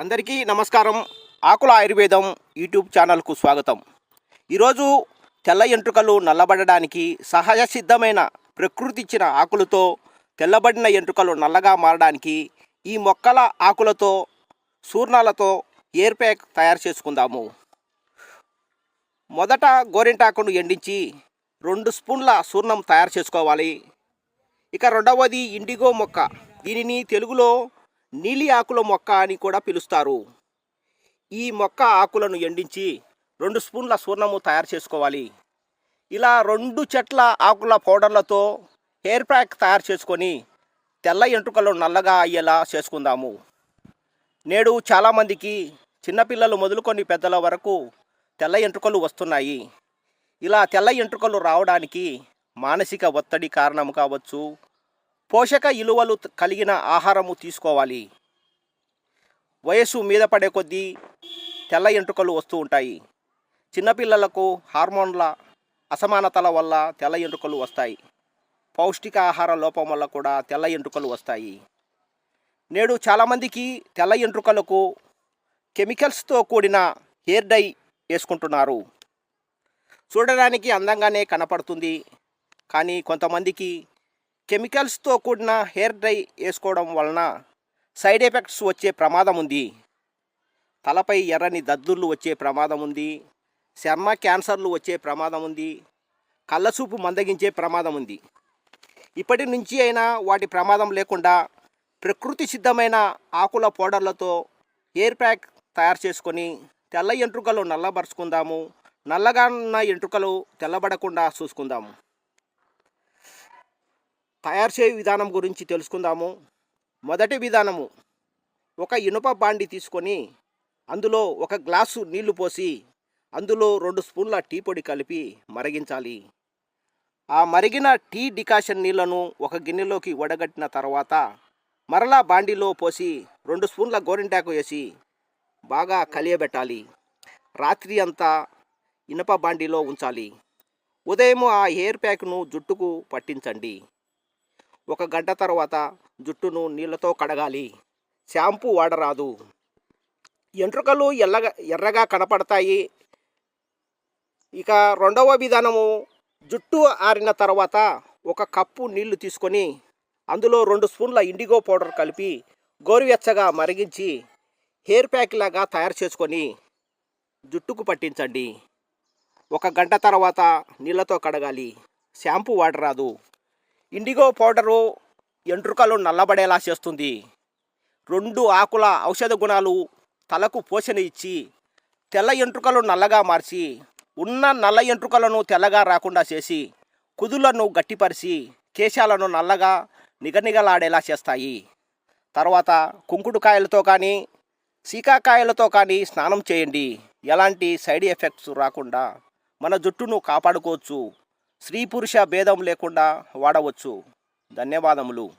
అందరికీ నమస్కారం. ఆకుల ఆయుర్వేదం యూట్యూబ్ ఛానల్కు స్వాగతం. ఈరోజు తెల్ల ఎంట్రుకలు నల్లబడడానికి సహజ సిద్ధమైన ప్రకృతి ఇచ్చిన ఆకులతో తెల్లబడిన ఎంట్రుకలు నల్లగా మారడానికి ఈ మొక్కల ఆకులతో సూర్ణాలతో ఎయిర్ ప్యాక్ తయారు చేసుకుందాము. మొదట గోరింటాకును ఎండించి రెండు స్పూన్ల సూర్ణం తయారు చేసుకోవాలి. ఇక రెండవది ఇండిగో మొక్క. దీనిని తెలుగులో నీలి ఆకుల మొక్క అని కూడా పిలుస్తారు. ఈ మొక్క ఆకులను ఎండించి రెండు స్పూన్ల సూర్ణము తయారు చేసుకోవాలి. ఇలా రెండు చెట్ల ఆకుల పౌడర్లతో హెయిర్ ప్యాక్ తయారు చేసుకొని తెల్ల ఎంట్రుకలు నల్లగా అయ్యేలా చేసుకుందాము. నేడు చాలామందికి చిన్నపిల్లలు మొదలుకొని పెద్దల వరకు తెల్ల ఎంట్రుకలు వస్తున్నాయి. ఇలా తెల్ల ఎంట్రుకలు రావడానికి మానసిక ఒత్తిడి కారణం కావచ్చు పోషక విలువలు కలిగిన ఆహారము తీసుకోవాలి. వయస్సు మీద పడే కొద్దీ తెల్ల ఎంట్రుకలు వస్తూ ఉంటాయి. చిన్నపిల్లలకు హార్మోన్ల అసమానతల వల్ల తెల్ల ఎంట్రుకలు వస్తాయి. పౌష్టిక ఆహార లోపం వల్ల కూడా తెల్ల ఎంట్రుకలు వస్తాయి. నేడు చాలామందికి తెల్ల ఎంట్రుకలకు కెమికల్స్తో కూడిన హెయిర్ డై వేసుకుంటున్నారు. చూడడానికి అందంగానే కనపడుతుంది. కానీ కొంతమందికి కెమికల్స్తో కూడిన హెయిర్ డ్రై వేసుకోవడం వలన సైడ్ ఎఫెక్ట్స్ వచ్చే ప్రమాదం ఉంది. తలపై ఎర్రని దద్దుర్లు వచ్చే ప్రమాదం ఉంది. చర్మ క్యాన్సర్లు వచ్చే ప్రమాదం ఉంది. కళ్ళసూపు మందగించే ప్రమాదం ఉంది. ఇప్పటి నుంచి అయినా వాటి ప్రమాదం లేకుండా ప్రకృతి సిద్ధమైన ఆకుల పౌడర్లతో హెయిర్ ప్యాక్ తయారు చేసుకొని తెల్ల ఎంట్రుకలు నల్లబరుచుకుందాము. నల్లగా ఉన్న ఎంట్రుకలు తెల్లబడకుండా చూసుకుందాము. తయారు చేయ విధానం గురించి తెలుసుకుందాము. మొదటి విధానము ఒక ఇనుప బాండి తీసుకొని అందులో ఒక గ్లాసు నీళ్ళు పోసి అందులో రెండు స్పూన్ల టీ పొడి కలిపి మరిగించాలి. ఆ మరిగిన టీ డికాషన్ నీళ్ళను ఒక గిన్నెలోకి వడగట్టిన తర్వాత మరలా బాండీలో పోసి రెండు స్పూన్ల గోరింటాకు వేసి బాగా కలియబెట్టాలి. రాత్రి అంతా ఇనుప బాండిలో ఉంచాలి. ఉదయం ఆ హెయిర్ ప్యాక్ను జుట్టుకు పట్టించండి. ఒక గంట తర్వాత జుట్టును నీళ్ళతో కడగాలి. షాంపూ వాడరాదు. ఎంట్రుకలు ఎల్లగా ఎర్రగా కనపడతాయి. ఇక రెండవ విధానము జుట్టు ఆరిన తర్వాత ఒక కప్పు నీళ్ళు తీసుకొని అందులో రెండు స్పూన్ల ఇండిగో పౌడర్ కలిపి గోరువెచ్చగా మరిగించి హెయిర్ ప్యాక్ లాగా తయారు చేసుకొని జుట్టుకు పట్టించండి. ఒక గంట తర్వాత నీళ్ళతో కడగాలి. షాంపూ వాడరాదు. ఇండిగో పౌడరు ఎంట్రుకలు నల్లబడేలా చేస్తుంది. రెండు ఆకుల ఔషధ గుణాలు తలకు పోషణ ఇచ్చి తెల్ల ఎంట్రుకలు నల్లగా మార్చి ఉన్న నల్ల ఎంట్రుకలను తెల్లగా రాకుండా చేసి కుదులను గట్టిపరిచి కేశాలను నల్లగా నిగనిగలాడేలా చేస్తాయి. తర్వాత కుంకుడుకాయలతో కానీ సీకాకాయలతో కానీ స్నానం చేయండి. ఎలాంటి సైడ్ ఎఫెక్ట్స్ రాకుండా మన జుట్టును కాపాడుకోవచ్చు. స్త్రీ పురుష భేదం లేకుండా వాడవచ్చు. ధన్యవాదములు.